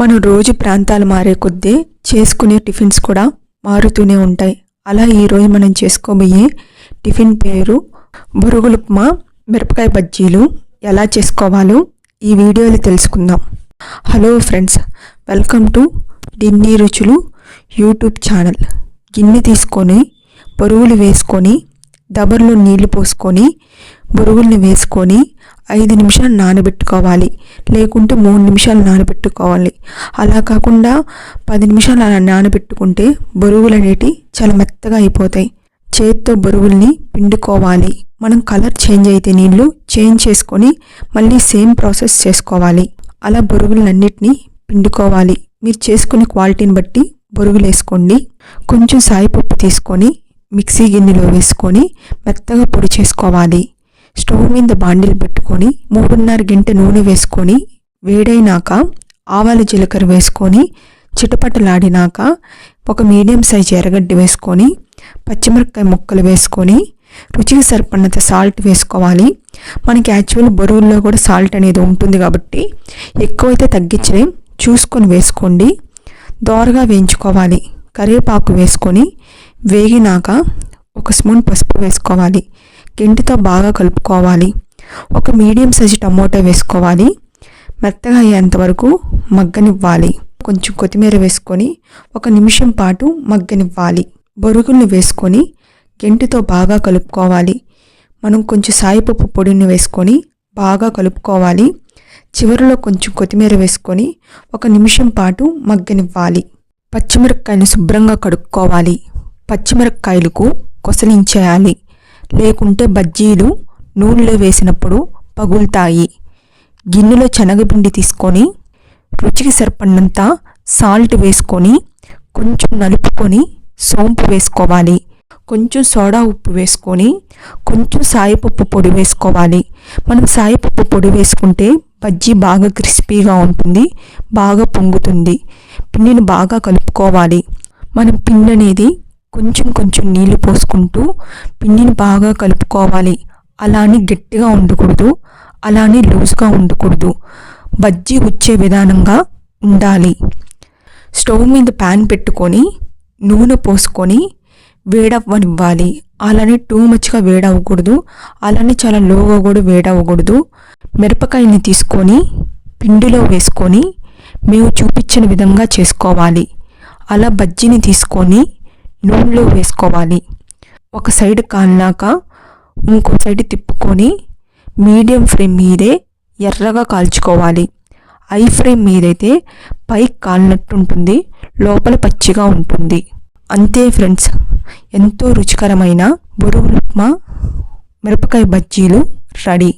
మనం రోజు ప్రాంతాలు మారే కొద్దీ చేసుకునే టిఫిన్స్ కూడా మారుతూనే ఉంటాయి. అలా ఈరోజు మనం చేసుకోబోయే టిఫిన్ పేరు బొరుగులు ఉప్మా మిరపకాయ బజ్జీలు ఎలా చేసుకోవాలో ఈ వీడియోలో తెలుసుకుందాం. హలో ఫ్రెండ్స్ వెల్కమ్ టు డిన్నీ రుచులు యూట్యూబ్ ఛానల్. గిన్నె తీసుకొని బొరుగులు వేసుకొని దబర్లో నీళ్ళు పోసుకొని బొరుగుల్ని వేసుకొని ఐదు నిమిషాలు నానబెట్టుకోవాలి. లేకుంటే మూడు నిమిషాలు నానబెట్టుకోవాలి. అలా కాకుండా పది నిమిషాలు అలా నానబెట్టుకుంటే బొరుగులు అనేటి చాలా మెత్తగా అయిపోతాయి. చేత్తో బొరుగుల్ని పిండుకోవాలి. మనం కలర్ చేంజ్ అయితే నీళ్ళు చేంజ్ చేసుకొని మళ్ళీ సేమ్ ప్రాసెస్ చేసుకోవాలి. అలా బొరుగులన్నిటినీ పిండుకోవాలి. మీరు చేసుకునే క్వాలిటీని బట్టి బొరుగులు వేసుకోండి కొంచెం సాయిపప్పు తీసుకొని మిక్సీ గిన్నెలో వేసుకొని మెత్తగా పొడి చేసుకోవాలి. స్టవ్ మీద బాండిల్ పెట్టుకొని మూడున్నర గంట నూనె వేసుకొని వేడైనాక ఆవాల జీలకర్ర వేసుకొని చిటపటలాడినాక ఒక మీడియం సైజ్ ఎర్రగడ్డ వేసుకొని పచ్చిమిరపకాయ ముక్కలు వేసుకొని రుచికి సరిపడినంత సాల్ట్ వేసుకోవాలి. మనకి యాక్చువల్ బరువుల్లో కూడా సాల్ట్ అనేది ఉంటుంది కాబట్టి ఎక్కువైతే తగ్గించలేం చూసుకొని వేసుకోండి. దోరగా వేయించుకోవాలి. కరివేపాకు వేసుకొని వేగినాక ఒక స్పూన్ పసుపు వేసుకోవాలి. గెంటితో బాగా కలుపుకోవాలి. ఒక మీడియం సైజు టమోటా వేసుకోవాలి. మెత్తగా అయ్యేంత వరకు మగ్గనివ్వాలి. కొంచెం కొత్తిమీర వేసుకొని ఒక నిమిషం పాటు మగ్గనివ్వాలి. బొరుగుల్ని వేసుకొని గెంటితో బాగా కలుపుకోవాలి. మనం కొంచెం సాయిపప్పు పొడిని వేసుకొని బాగా కలుపుకోవాలి. చివరిలో కొంచెం కొత్తిమీర వేసుకొని ఒక నిమిషం పాటు మగ్గనివ్వాలి. పచ్చిమిరపకాయలు శుభ్రంగా కడుక్కోవాలి. పచ్చిమిరపకాయలకు కొసలించేయాలి. లేకుంటే బజ్జీలు నూనెలో వేసినప్పుడు పగులుతాయి. గిన్నెలో శనగపిండి తీసుకొని రుచికి సరిపడినంత సాల్ట్ వేసుకొని కొంచెం నలుపుకొని సోంపు వేసుకోవాలి. కొంచెం సోడా ఉప్పు వేసుకొని కొంచెం సాయిపప్పు పొడి వేసుకోవాలి. మనం సాయిపప్పు పొడి వేసుకుంటే బజ్జీ బాగా క్రిస్పీగా ఉంటుంది బాగా పొంగుతుంది. పిండిని బాగా కలుపుకోవాలి. మనం పిండి అనేది కొంచెం కొంచెం నీళ్ళు పోసుకుంటూ పిండిని బాగా కలుపుకోవాలి. అలాని గట్టిగా ఉండకూడదు. అలానే లూజ్గా ఉండకూడదు. బజ్జీ వచ్చే విధానంగా ఉండాలి. స్టవ్ మీద ప్యాన్ పెట్టుకొని నూనె పోసుకొని వేడవ్వనివ్వాలి. అలానే టూ మచ్గా వేడవ్వకూడదు. అలానే చాలా లోగా కూడా వేడవ్వకూడదు. మిరపకాయని తీసుకొని పిండిలో వేసుకొని మేము చూపించిన విధంగా చేసుకోవాలి. అలా బజ్జీని తీసుకొని నూనెలో వేసుకోవాలి. ఒక సైడ్ కాలినాక ఇంకో సైడ్ తిప్పుకొని మీడియం ఫ్లేమ్ మీదే ఎర్రగా కాల్చుకోవాలి. ఐ ఫ్లేమ్ మీదైతే పైకి కాలినట్టు ఉంటుంది లోపల పచ్చిగా ఉంటుంది. అంతే ఫ్రెండ్స్. ఎంతో రుచికరమైన బొరుగులు ఉప్మా మిరపకాయ బజ్జీలు రెడీ.